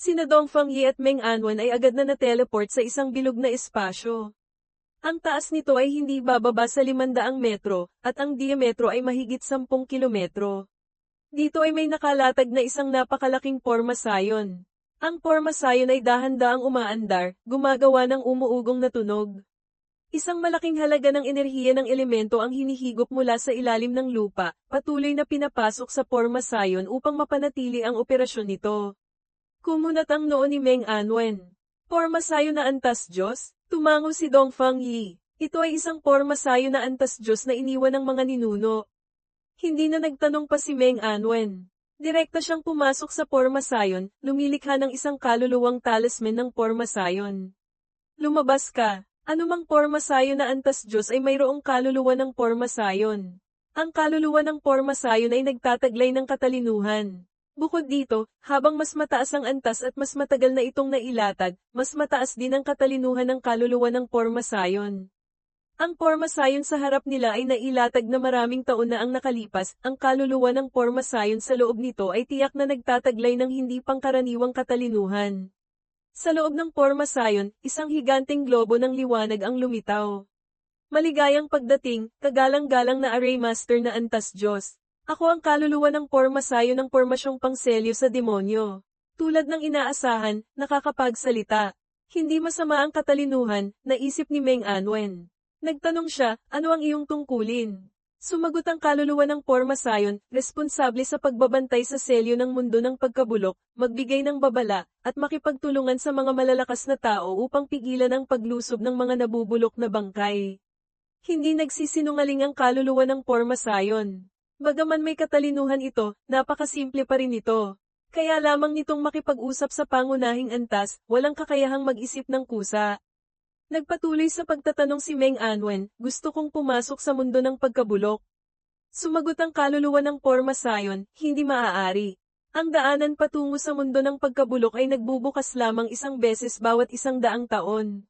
Sina Dongfang Yi at Meng Anwen ay agad na na-teleport sa isang bilog na espasyo. Ang taas nito ay hindi bababa sa 500 metro, at ang diametro ay mahigit 10 kilometro. Dito ay may nakalatag na isang napakalaking porma sayon. Ang porma sayon ay dahan-daang umaandar, gumagawa ng umuugong na tunog. Isang malaking halaga ng enerhiya ng elemento ang hinihigop mula sa ilalim ng lupa, patuloy na pinapasok sa porma sayon upang mapanatili ang operasyon nito. Kumunat ang noo ni Meng Anwen. Porma sayo na antas Diyos, tumango si Dongfang Yi. Ito ay isang porma sayo na antas Diyos na iniwan ng mga ninuno. Hindi na nagtanong pa si Meng Anwen. Direkta siyang pumasok sa porma sayon, lumilikha ng isang kaluluwang talisman ng porma sayon. Lumabas ka. Anumang porma sayon na antas Diyos ay mayroong kaluluwa ng porma sayon. Ang kaluluwa ng porma sayon ay nagtataglay ng katalinuhan. Bukod dito, habang mas mataas ang antas at mas matagal na itong nailatag, mas mataas din ang katalinuhan ng kaluluwa ng porma sayon. Ang porma sayon sa harap nila ay nailatag na maraming taon na ang nakalipas, ang kaluluwa ng porma sayon sa loob nito ay tiyak na nagtataglay ng hindi pangkaraniwang katalinuhan. Sa loob ng porma sayon, isang higanteng globo ng liwanag ang lumitaw. Maligayang pagdating, kagalang-galang na array master na antas Diyos. Ako ang kaluluwa ng porma sayo ng pormasyong pangselyo sa demonyo. Tulad ng inaasahan, nakakapagsalita. Hindi masama ang katalinuhan, naisip ni Meng Anwen. Nagtanong siya, ano ang iyong tungkulin? Sumagot ang kaluluwa ng porma sayon, responsable sa pagbabantay sa selyo ng mundo ng pagkabulok, magbigay ng babala, at makipagtulungan sa mga malalakas na tao upang pigilan ang paglusob ng mga nabubulok na bangkay. Hindi nagsisinungaling ang kaluluwa ng porma sayon. Bagaman may katalinuhan ito, napakasimple pa rin ito. Kaya lamang nitong makipag-usap sa pangunahing antas, walang kakayahang mag-isip ng kusa. Nagpatuloy sa pagtatanong si Meng Anwen, gusto kong pumasok sa mundo ng pagkabulok. Sumagot ang kaluluwa ng porma sayon, hindi maaari. Ang daanan patungo sa mundo ng pagkabulok ay nagbubukas lamang isang beses bawat isang daang taon.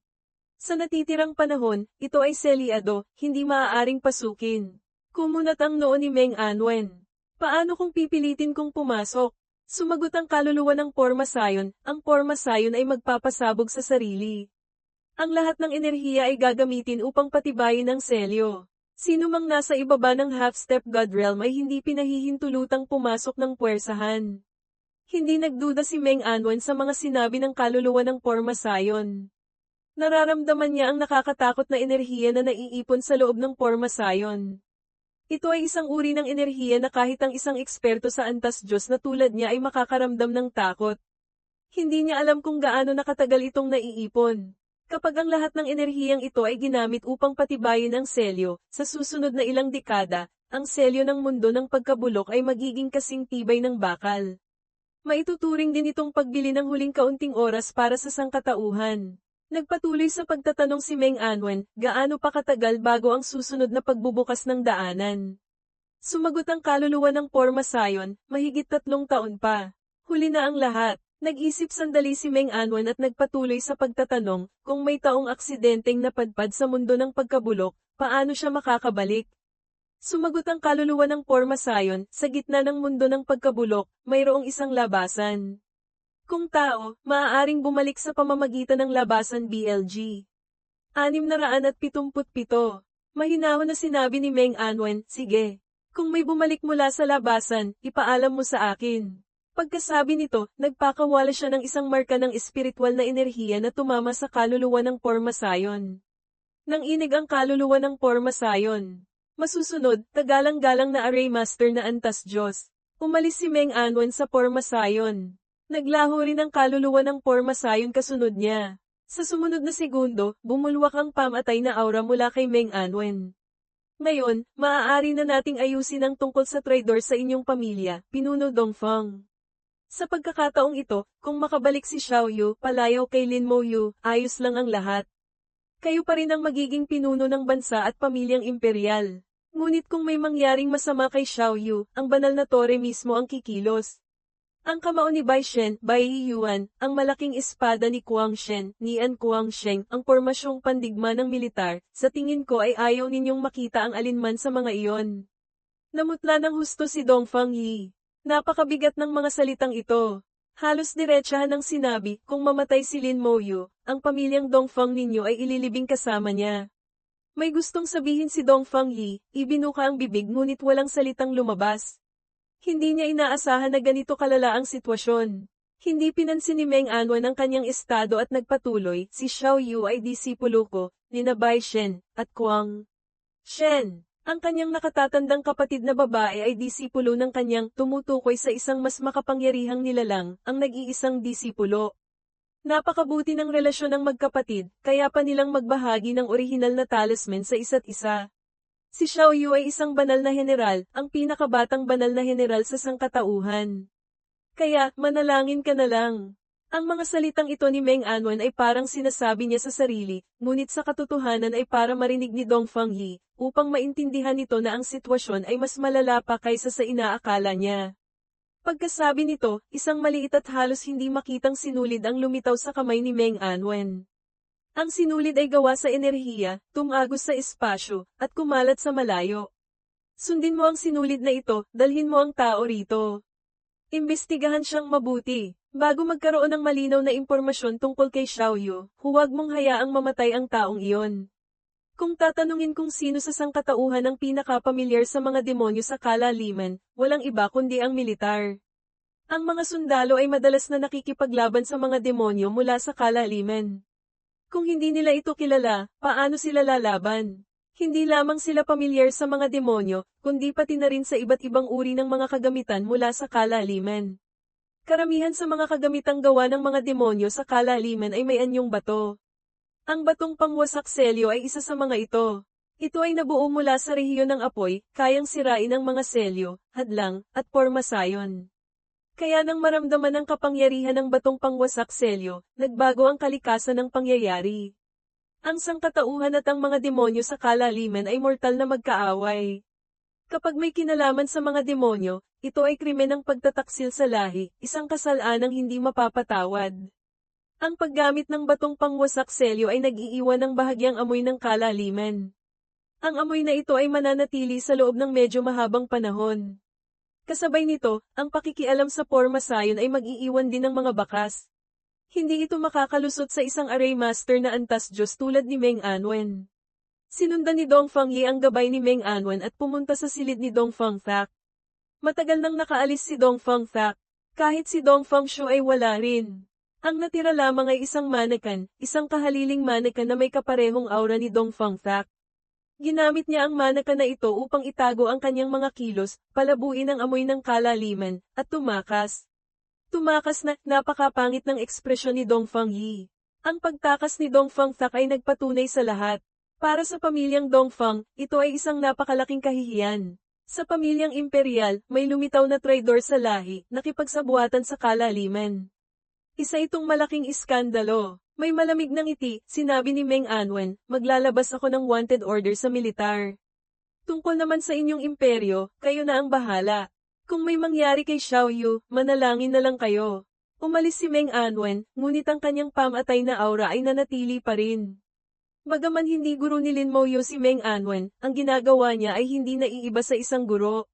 Sa natitirang panahon, ito ay selyado, hindi maaaring pasukin. Kumunat ang noo ni Meng Anwen. Paano kung pipilitin kong pumasok? Sumagot ang kaluluwa ng porma sayon, ang porma sayon ay magpapasabog sa sarili. Ang lahat ng enerhiya ay gagamitin upang patibayin ang selyo. Sino mang nasa ibaba ng half-step God realm ay hindi pinahihintulutang pumasok ng puwersahan. Hindi nagduda si Meng Anwen sa mga sinabi ng kaluluwa ng porma sayon. Nararamdaman niya ang nakakatakot na enerhiya na naiipon sa loob ng porma sayon. Ito ay isang uri ng enerhiya na kahit ang isang eksperto sa antas Diyos na tulad niya ay makakaramdam ng takot. Hindi niya alam kung gaano nakatagal itong naiipon. Kapag ang lahat ng enerhiyang ito ay ginamit upang patibayin ang selyo, sa susunod na ilang dekada, ang selyo ng mundo ng pagkabulok ay magiging kasing tibay ng bakal. Maituturing din itong pagbili ng huling kaunting oras para sa sangkatauhan. Nagpatuloy sa pagtatanong si Meng Anwen, gaano pa katagal bago ang susunod na pagbubukas ng daanan. Sumagot ang kaluluwa ng porma sayon, mahigit tatlong taon pa. Huli na ang lahat. Nag-isip sandali si Meng Anwen at nagpatuloy sa pagtatanong, kung may taong aksidenteng napadpad sa mundo ng pagkabulok, paano siya makakabalik? Sumagot ang kaluluwa ng porma sayon, sa gitna ng mundo ng pagkabulok, mayroong isang labasan. Kung tao, maaaring bumalik sa pamamagitan ng labasan BLG. 677. Mahinahon na sinabi ni Meng Anwen, sige. Kung may bumalik mula sa labasan, ipaalam mo sa akin. Pagkasabi nito, nagpakawala siya ng isang marka ng espiritual na enerhiya na tumama sa kaluluwa ng porma sayon. Nang inig ang kaluluwa ng porma sayon. Masusunod, tagalang-galang na array master na antas Diyos. Umalis si Meng Anwen sa porma sayon. Naglaho rin ang kaluluwa ng porma sayon kasunod niya. Sa sumunod na segundo, bumulwak ang pamatay na aura mula kay Meng Anwen. Ngayon, maaari na nating ayusin ang tungkol sa traidor sa inyong pamilya, Pinuno Dongfang. Sa pagkakataong ito, kung makabalik si Xiao Yu, palayaw kay Lin Mo Yu, ayos lang ang lahat. Kayo pa rin ang magiging pinuno ng bansa at pamilyang imperial. Ngunit kung may mangyaring masama kay Xiao Yu, ang banal na tore mismo ang kikilos. Ang kamao ni Bai Shen, Bai Yuan, ang malaking espada ni Kuang Shen, ni An Kuang Sheng, ang pormasyong pandigma ng militar, sa tingin ko ay ayaw ninyong makita ang alinman sa mga iyon. Namutla ng husto si Dongfang Yi. Napakabigat ng mga salitang ito. Halos diretsahan ng sinabi, kung mamatay si Lin Moyu, ang pamilyang Dongfang ninyo ay ililibing kasama niya. May gustong sabihin si Dongfang Yi, ibinuka ang bibig ngunit walang salitang lumabas. Hindi niya inaasahan na ganito kalala ang sitwasyon. Hindi pinansin ni Meng Anwan ang kanyang estado at nagpatuloy, si Xiao Yu ay disipulo ko, ni na Bai Shen, at Kuang Shen. Ang kanyang nakatatandang kapatid na babae ay disipulo ng kanyang tumutukoy sa isang mas makapangyarihang nilalang, ang nag-iisang disipulo. Napakabuti ng relasyon ng magkapatid, kaya pa nilang magbahagi ng orihinal na talisman sa isa't isa. Si Xiao Yu ay isang banal na general, ang pinakabatang banal na general sa sangkatauhan. Kaya, manalangin ka na lang. Ang mga salitang ito ni Meng Anwan ay parang sinasabi niya sa sarili, ngunit sa katotohanan ay para marinig ni Dongfang Yi, upang maintindihan nito na ang sitwasyon ay mas malala pa kaysa sa inaakala niya. Pagkasabi nito, isang maliit at halos hindi makitang sinulid ang lumitaw sa kamay ni Meng Anwen. Ang sinulid ay gawa sa enerhiya, tumagos sa espasyo, at kumalat sa malayo. Sundin mo ang sinulid na ito, dalhin mo ang tao rito. Imbestigahan siyang mabuti. Bago magkaroon ng malinaw na impormasyon tungkol kay Xiaoyu, huwag mong hayaang mamatay ang taong iyon. Kung tatanungin kung sino sa sangkatauhan ang pinakapamilyar sa mga demonyo sa kalaliman, walang iba kundi ang militar. Ang mga sundalo ay madalas na nakikipaglaban sa mga demonyo mula sa kalaliman. Kung hindi nila ito kilala, paano sila lalaban? Hindi lamang sila pamilyar sa mga demonyo, kundi pati na rin sa iba't ibang uri ng mga kagamitan mula sa kalaliman. Karamihan sa mga kagamitang gawa ng mga demonyo sa kalaliman ay may anyong bato. Ang batong pangwasak selyo ay isa sa mga ito. Ito ay nabuo mula sa rehiyon ng apoy, kayang sirain ang mga selyo, hadlang, at pormasayon. Kaya nang maramdaman ang kapangyarihan ng batong pangwasak selyo, nagbago ang kalikasan ng pangyayari. Ang sangkatauhan at ang mga demonyo sa kalaliman ay mortal na magkaaway. Kapag may kinalaman sa mga demonyo, ito ay krimen ng pagtataksil sa lahi, isang kasalanang hindi mapapatawad. Ang paggamit ng batong pangwasak selyo ay nag-iiwan ng bahagyang amoy ng kalaliman. Ang amoy na ito ay mananatili sa loob ng medyo mahabang panahon. Kasabay nito, ang pakikialam sa forma sayon ay mag-iiwan din ng mga bakas. Hindi ito makakalusot sa isang array master na antas Diyos tulad ni Meng Anwen. Sinundan ni Dongfang Yi ang gabay ni Meng Anwen at pumunta sa silid ni Dongfang Thak. Matagal nang nakaalis si Dongfang Thak. Kahit si Dongfang Shu ay wala rin. Ang natira lamang ay isang manekan, isang kahaliling manekan na may kaparehong aura ni Dongfang Thak. Ginamit niya ang manekan na ito upang itago ang kanyang mga kilos, palabuin ang amoy ng kalaliman, at tumakas. Tumakas na, napakapangit ng ekspresyon ni Dongfang Yi. Ang pagtakas ni Dongfang Thak ay nagpatunay sa lahat. Para sa pamilyang Dongfang, ito ay isang napakalaking kahihiyan. Sa pamilyang imperial, may lumitaw na traidor sa lahi, nakipagsabuatan sa kalaliman. Isa itong malaking iskandalo. May malamig ng ngiti, sinabi ni Meng Anwen, maglalabas ako ng wanted order sa militar. Tungkol naman sa inyong imperyo, kayo na ang bahala. Kung may mangyari kay Xiao Yu, manalangin na lang kayo. Umalis si Meng Anwen, ngunit ang kanyang pamatay na aura ay nanatili pa rin. Bagaman hindi guro ni Lin Moyo si Meng Anwen, ang ginagawa niya ay hindi naiiba sa isang guro.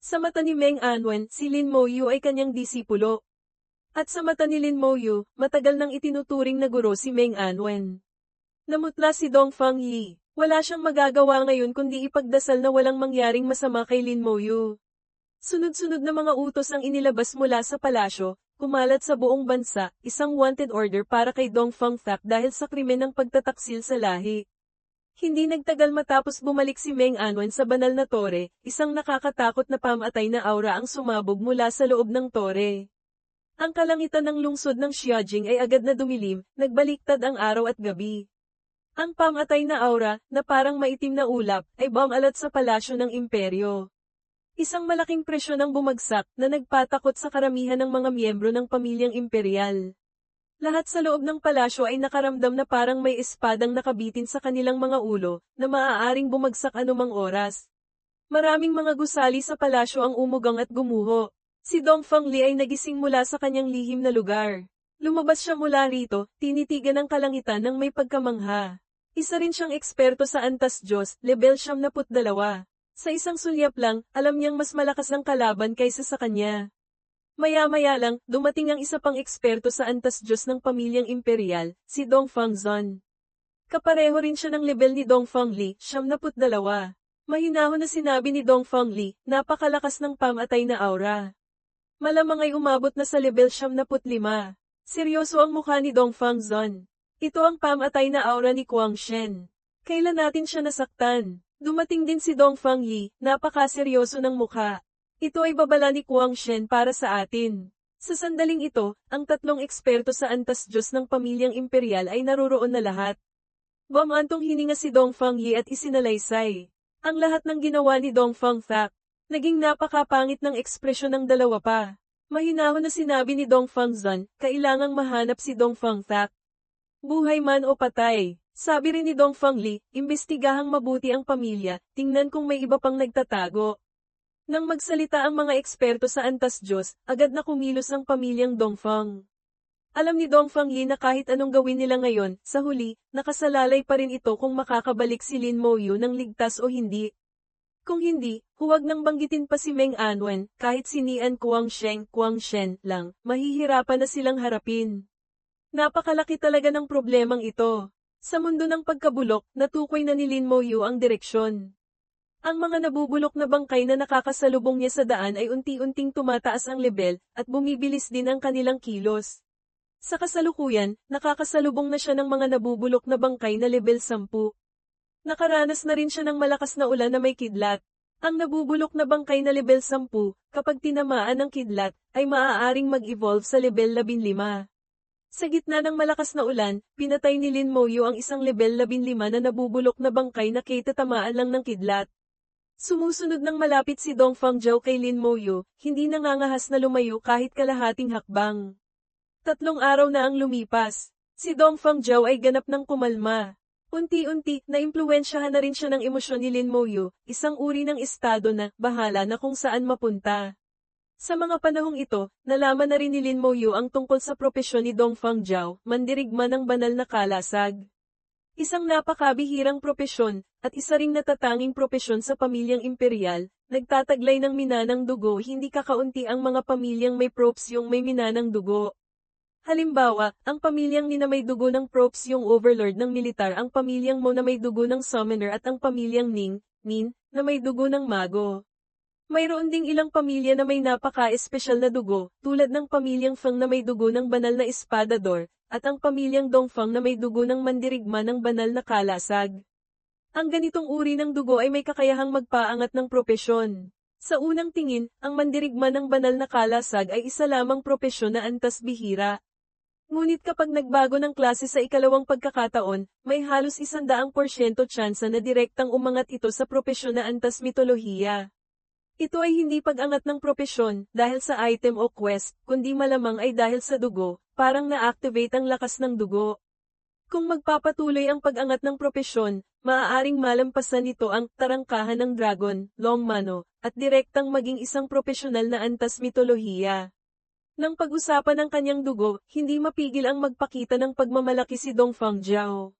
Sa mata ni Meng Anwen, si Lin Moyo ay kanyang disipulo. At sa mata ni Lin Moyo, matagal nang itinuturing na guro si Meng Anwen. Namutla si Dong Fang Yi. Wala siyang magagawa ngayon kundi ipagdasal na walang mangyaring masama kay Lin Moyo. Sunod-sunod na mga utos ang inilabas mula sa palasyo, kumalat sa buong bansa, isang wanted order para kay Dong Fang Thak dahil sa krimen ng pagtataksil sa lahi. Hindi nagtagal matapos bumalik si Meng Anwen sa banal na tore, isang nakakatakot na pamatay na aura ang sumabog mula sa loob ng tore. Ang kalangitan ng lungsod ng Xiajing ay agad na dumilim, nagbaliktad ang araw at gabi. Ang pamatay na aura, na parang maitim na ulap, ay bumalat sa palasyo ng imperyo. Isang malaking presyon ang bumagsak na nagpatakot sa karamihan ng mga miyembro ng pamilyang imperial. Lahat sa loob ng palasyo ay nakaramdam na parang may espadang nakabitin sa kanilang mga ulo, na maaaring bumagsak anumang oras. Maraming mga gusali sa palasyo ang umugang at gumuho. Si Dong Fang Li ay nagising mula sa kanyang lihim na lugar. Lumabas siya mula rito, tinitigan ang kalangitan ng may pagkamangha. Isa rin siyang eksperto sa Antas Diyos, level siyam na putdalawa. Sa isang sulyap lang, alam niyang mas malakas ang kalaban kaysa sa kanya. Maya-maya lang, dumating ang isa pang eksperto sa antas Diyos ng pamilyang imperial, si Dong Fangzon. Kapareho rin siya ng level ni Dong Fangli, siyam naput dalawa. Mahinahon na sinabi ni Dong Fangli, napakalakas ng pamatay na aura. Malamang ay umabot na sa level siyam naput lima. Seryoso ang mukha ni Dong Fangzon. Ito ang pamatay na aura ni Kuang Shen. Kailan natin siya nasaktan? Dumating din si Dong Fangyi, napakaseryoso ng mukha. Ito ay babala ni Kuang Shen para sa atin. Sa sandaling ito, ang tatlong eksperto sa antas Diyos ng pamilyang imperial ay naroroon na lahat. Bumantong hininga si Dong Fangyi at isinalaysay. Ang lahat ng ginawa ni Dong Fang Thak, naging napakapangit ng ekspresyon ng dalawa pa. Mahinahon na sinabi ni Dong Fang Zan, kailangang mahanap si Dong Fang Thak. Buhay man o patay, sabi rin ni Dong Fang Li, imbestigahang mabuti ang pamilya, tingnan kung may iba pang nagtatago. Nang magsalita ang mga eksperto sa Antas Diyos, agad na kumilos ang pamilyang Dongfang. Alam ni Dongfang Yi na kahit anong gawin nila ngayon, sa huli, nakasalalay pa rin ito kung makakabalik si Lin Mo Yu ng ligtas o hindi. Kung hindi, huwag nang banggitin pa si Meng Anwen, kahit si Nian Kuang Sheng Kuang Shen lang, mahihirapan na silang harapin. Napakalaki talaga ng problemang ito. Sa mundo ng pagkabulok, natukoy na ni Lin Mo Yu ang direksyon. Ang mga nabubulok na bangkay na nakakasalubong niya sa daan ay unti-unting tumataas ang level, at bumibilis din ang kanilang kilos. Sa kasalukuyan, nakakasalubong na siya ng mga nabubulok na bangkay na level 10. Nakaranas na rin siya ng malakas na ulan na may kidlat. Ang nabubulok na bangkay na level 10, kapag tinamaan ng kidlat, ay maaaring mag-evolve sa level 15. Sa gitna ng malakas na ulan, pinatay ni Lin Moyo ang isang level 15 na nabubulok na bangkay na kitatamaan lang ng kidlat. Sumusunod ng malapit si Dong Fangzhou kay Lin Moyo, hindi nangangahas na lumayo kahit kalahating hakbang. Tatlong araw na ang lumipas. Si Dong Fangzhou ay ganap ng kumalma. Unti-unti, naimpluwensyahan na rin siya ng emosyon ni Lin Moyo, isang uri ng estado na, bahala na kung saan mapunta. Sa mga panahong ito, nalaman na rin ni Lin Moyo ang tungkol sa propesyon ni Dong Fangzhou, mandirigma ng banal na kalasag. Isang napakabihirang propesyon, at isa ring natatanging propesyon sa pamilyang imperial, nagtataglay ng minanang dugo hindi kakaunti ang mga pamilyang may props yung may minanang dugo. Halimbawa, ang pamilyang ni na may dugo ng props yung overlord ng militar ang pamilyang mo na may dugo ng summoner at ang pamilyang Ning, Nin, na may dugo ng mago. Mayroon ding ilang pamilya na may napaka-espesyal na dugo, tulad ng pamilyang Feng na may dugo ng banal na espadador, at ang pamilyang Dongfang na may dugo ng mandirigma ng banal na kalasag. Ang ganitong uri ng dugo ay may kakayahang magpaangat ng propesyon. Sa unang tingin, ang mandirigma ng banal na kalasag ay isa lamang propesyon na antas bihira. Ngunit kapag nagbago ng klase sa ikalawang pagkakataon, may halos isandaang porsyento tsansa na direktang umangat ito sa propesyon na antas mitolohiya. Ito ay hindi pag-angat ng propesyon dahil sa item o quest, kundi malamang ay dahil sa dugo, parang na-activate ang lakas ng dugo. Kung magpapatuloy ang pag-angat ng propesyon, maaaring malampasan nito ang tarangkahan ng dragon, long mano, at direktang maging isang profesional na antas mitolohiya. Nang pag-usapan ng kanyang dugo, hindi mapigil ang magpakita ng pagmamalaki si Dong Fangjiao.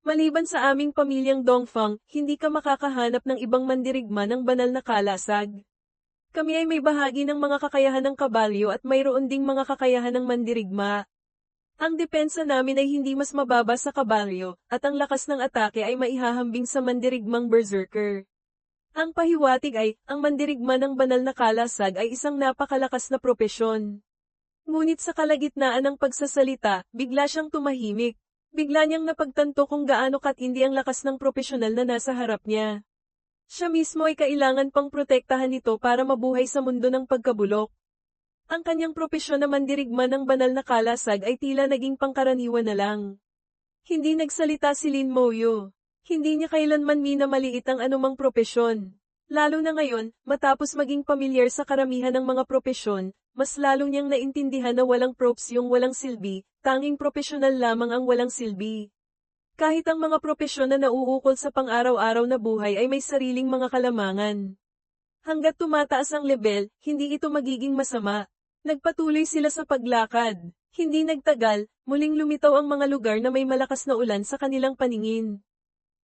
Maliban sa aming pamilyang Dongfang, hindi ka makakahanap ng ibang mandirigma ng banal na kalasag. Kami ay may bahagi ng mga kakayahan ng kabalyo at mayroon ding mga kakayahan ng mandirigma. Ang depensa namin ay hindi mas mababa sa kabalyo, at ang lakas ng atake ay maihahambing sa mandirigmang berserker. Ang pahiwatig ay, ang mandirigma ng banal na kalasag ay isang napakalakas na propesyon. Ngunit sa kalagitnaan ng pagsasalita, bigla siyang tumahimik. Bigla niyang napagtanto kung gaano katindi ang lakas ng profesional na nasa harap niya. Siya mismo ay kailangan pang protektahan nito para mabuhay sa mundo ng pagkabulok. Ang kanyang propesyon na mandirigma ng banal na kalasag ay tila naging pangkaraniwan na lang. Hindi nagsalita si Lin Moyo. Hindi niya kailanman minamaliit ang anumang propesyon. Lalo na ngayon, matapos maging pamilyar sa karamihan ng mga propesyon, mas lalo niyang naintindihan na walang props yung walang silbi, tanging profesional lamang ang walang silbi. Kahit ang mga propesyon na nauukol sa pang-araw-araw na buhay ay may sariling mga kalamangan. Hanggat tumataas ang level, hindi ito magiging masama. Nagpatuloy sila sa paglakad. Hindi nagtagal, muling lumitaw ang mga lugar na may malakas na ulan sa kanilang paningin.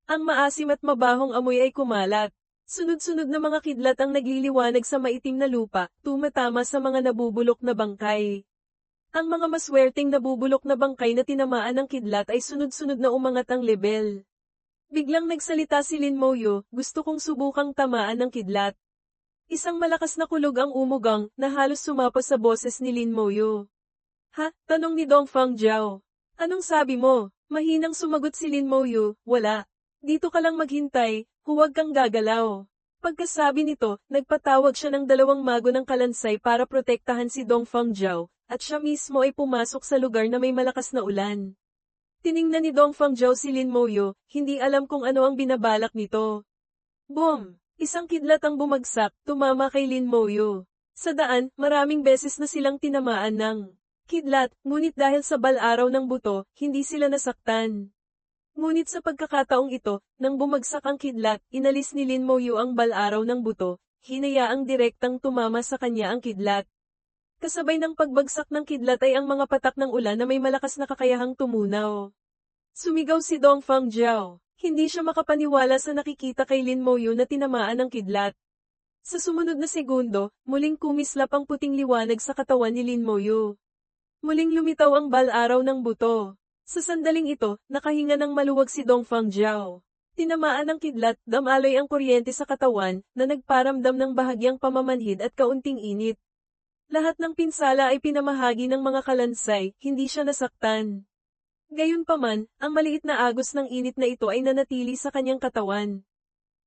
Ang maasim at mabahong amoy ay kumalat. Sunod-sunod na mga kidlat ang nagliliwanag sa maitim na lupa, tumatama sa mga nabubulok na bangkay. Ang mga maswerteng nabubulok na bangkay na tinamaan ng kidlat ay sunod-sunod na umangat ang level. Biglang nagsalita si Lin Moyo, gusto kong subukang tamaan ng kidlat. Isang malakas na kulog ang umugang, na halos sumapa sa boses ni Lin Moyo. Ha? Tanong ni Dong Fang Jiao. Anong sabi mo? Mahinang sumagot si Lin Moyo, wala. Dito ka lang maghintay, huwag kang gagalaw. Pagkasabi nito, nagpatawag siya ng dalawang mago ng kalansay para protektahan si Dong Fang Jiao, at siya mismo ay pumasok sa lugar na may malakas na ulan. Tiningnan ni Dong Fang Jiao si Lin Moyo, hindi alam kung ano ang binabalak nito. Boom! Isang kidlat ang bumagsak, tumama kay Lin Moyo. Sa daan, maraming beses na silang tinamaan ng kidlat, ngunit dahil sa bal-araw ng buto, hindi sila nasaktan. Ngunit sa pagkakataong ito, nang bumagsak ang kidlat, inalis ni Lin Moyo ang bal-araw ng buto, hinayaang direktang tumama sa kanya ang kidlat. Kasabay ng pagbagsak ng kidlat ay ang mga patak ng ulan na may malakas na kakayahang tumunaw. Sumigaw si Dong Fang Jiao. Hindi siya makapaniwala sa nakikita kay Lin Moyo na tinamaan ng kidlat. Sa sumunod na segundo, muling kumislap ang puting liwanag sa katawan ni Lin Moyo. Muling lumitaw ang bal-araw ng buto. Sa sandaling ito, nakahinga ng maluwag si Dong Fang Jiao. Tinamaan ng kidlat, damaloy ang kuryente sa katawan, na nagparamdam ng bahagyang pamamanhid at kaunting init. Lahat ng pinsala ay pinamahagi ng mga kalansay, hindi siya nasaktan. Gayunpaman, ang maliit na agos ng init na ito ay nanatili sa kanyang katawan.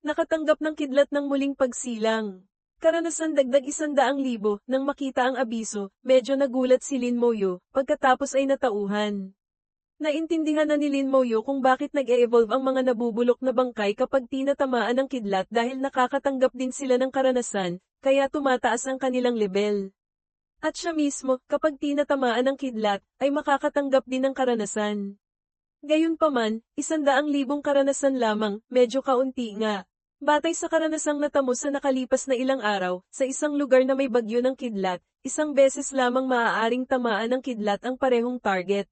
Nakatanggap ng kidlat ng muling pagsilang. Karanasan dagdag isandaang libo, nang makita ang abiso, medyo nagulat si Lin Moyo, pagkatapos ay natauhan. Naintindihan na ni Lin Moyo kung bakit nag-e-evolve ang mga nabubulok na bangkay kapag tinatamaan ng kidlat dahil nakakatanggap din sila ng karanasan, kaya tumataas ang kanilang level. At siya mismo, kapag tinatamaan ng kidlat, ay makakatanggap din ng karanasan. Gayunpaman, isandaang libong karanasan lamang, medyo kaunti nga. Batay sa karanasang natamo sa nakalipas na ilang araw, sa isang lugar na may bagyo ng kidlat, isang beses lamang maaaring tamaan ng kidlat ang parehong target.